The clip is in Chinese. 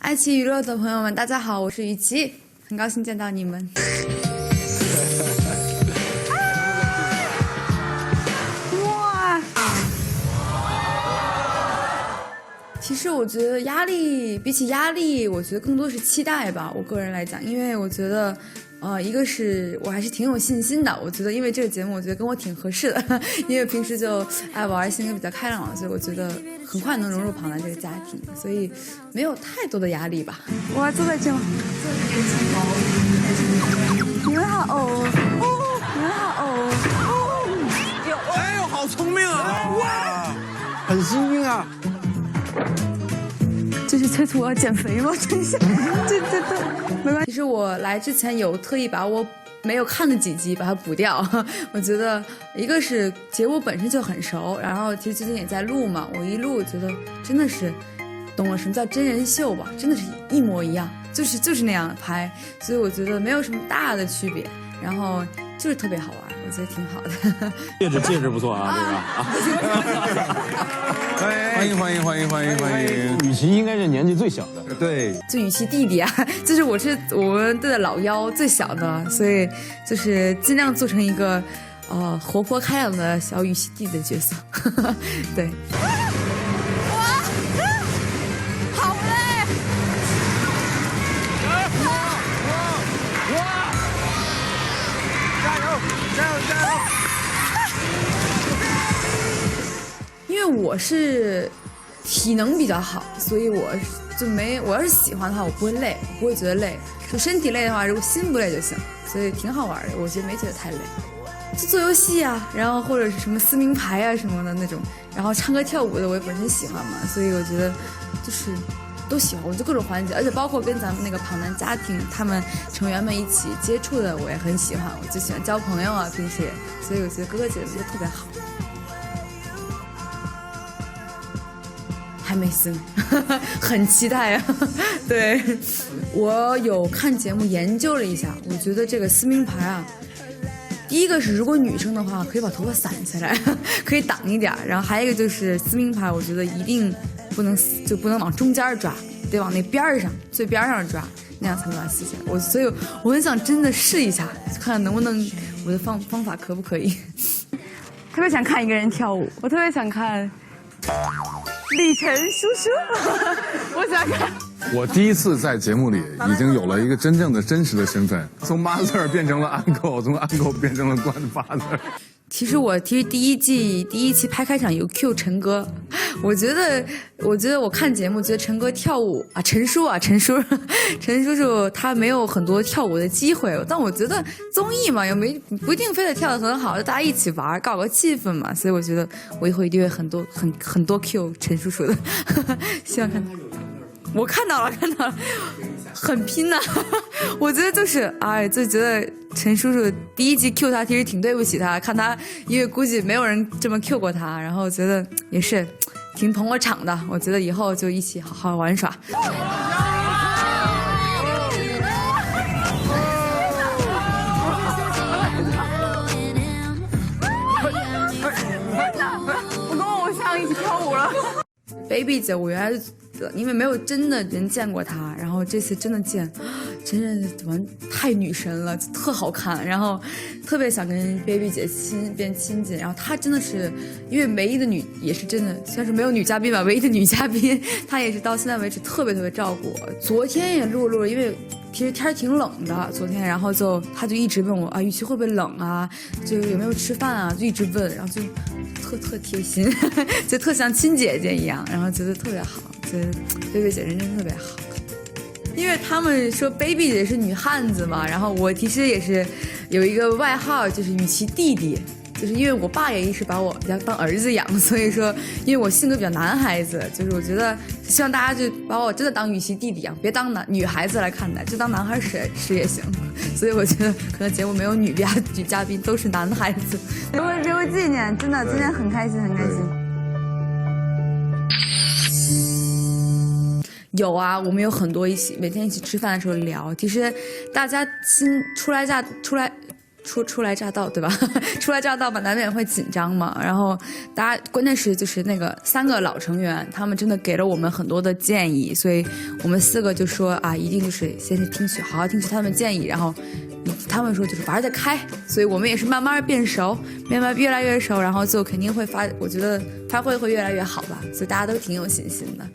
爱奇艺娱乐的朋友们，大家好，我是雨琦，很高兴见到你们。其实我觉得压力比起压力，我觉得更多是期待吧。我个人来讲，因为我觉得，呃，一个是我还是挺有信心的。我觉得，因为这个节目，我觉得跟我挺合适的，因为平时就爱玩，性格比较开朗，所以我觉得很快能融入庞兰这个家庭，所以没有太多的压力吧。我还坐在这吗？你们好哦，哦，你们好哦，哦。哎呦，好聪明啊！哇，很幸运啊！这是催促我要减肥吗？这下，这这这没关系。其实我来之前有特意把我没有看的几集把它补掉。我觉得一个是节目本身就很熟，然后其实最近也在录嘛。我一录觉得真的是懂了什么叫真人秀吧，真的是一模一样，就是就是那样拍，所以我觉得没有什么大的区别，然后就是特别好玩，我觉得挺好的。戒指戒指不错啊，这个啊。欢迎欢迎欢迎欢迎欢迎！雨琦应该是年纪最小的，对，就雨琦弟弟啊，就是我是我们队的老幺，最小的，所以就是尽量做成一个呃活泼开朗的小雨琦弟的角色。对，好嘞！加油加油！因为我是体能比较好，所以我就没我要是喜欢的话，我不会累，我不会觉得累。就身体累的话，如果心不累就行，所以挺好玩的，我觉得没觉得太累。就做游戏啊，然后或者是什么撕名牌啊什么的那种，然后唱歌跳舞的我也本身喜欢嘛，所以我觉得就是都喜欢，我就各种环节，而且包括跟咱们那个跑男家庭他们成员们一起接触的，我也很喜欢，我就喜欢交朋友啊，并且，所以我觉得哥哥姐姐都特别好。还没撕，很期待啊！对，我有看节目研究了一下，我觉得这个撕名牌啊，第一个是如果女生的话，可以把头发散下来，可以挡一点儿；然后还有一个就是撕名牌，我觉得一定不能撕就不能往中间抓，得往那边儿上最边上抓，那样才能把它撕下来。我所以我很想真的试一下，看看能不能我的方方法可不可以。特别想看一个人跳舞，我特别想看。李晨叔叔，我想看。我第一次在节目里已经有了一个真正的真实的身份，从 mother 变成了 uncle，从 uncle 变成了 grandfather。其实我其实第一季第一期拍开场有 Q 陈哥，我觉得我觉得我看节目觉得陈哥跳舞啊，陈叔啊，陈叔，陈叔叔他没有很多跳舞的机会，但我觉得综艺嘛，又没不一定非得跳得很好，就大家一起玩，搞个气氛嘛，所以我觉得我以后一定会很多很很多 Q 陈叔叔的，希望看。到。我看到了，看到了，很拼呐、我觉得就是，哎，就觉得陈叔叔第一集 Q 他，其实挺对不起他，看他，因为估计没有人这么 Q 过他，然后觉得也是挺捧我场的。我觉得以后就一起好好玩耍。我跟我偶像一起跳舞了。Baby 姐，我原来因为没有真的人见过她，然后这次真的见，真是完太女神了，特好看，然后特别想跟 Baby 姐亲变亲近，然后她真的是因为唯一的女也是真的，算是没有女嘉宾吧，唯一的女嘉宾，她也是到现在为止特别特别照顾我。昨天也录录，因为。其实天儿挺冷的，昨天，然后就他就一直问我啊，雨琦会不会冷啊？就有没有吃饭啊？就一直问，然后就特特贴心，就特像亲姐姐一样，然后觉得特别好，觉得贝贝姐人真特别好。因为他们说 baby 姐是女汉子嘛，然后我其实也是有一个外号，就是雨琦弟弟。就是因为我爸也一直把我当当儿子养，所以说，因为我性格比较男孩子，就是我觉得希望大家就把我真的当雨琦弟弟养，别当男女孩子来看待，就当男孩使使也行。所以我觉得可能节目没有女嘉女嘉宾，都是男孩子，留留个纪念，真的今天很开心，很开心。有啊，我们有很多一起每天一起吃饭的时候聊。其实大家新初来乍出来。初初来乍到，对吧？初来乍到嘛，难免会紧张嘛。然后大家关键是就是那个三个老成员，他们真的给了我们很多的建议，所以我们四个就说啊，一定就是先去听取，好好听取他们建议，然后他们说就是玩得开，所以我们也是慢慢变熟，慢慢越来越熟，然后就肯定会发，我觉得发挥会越来越好吧。所以大家都挺有信心的。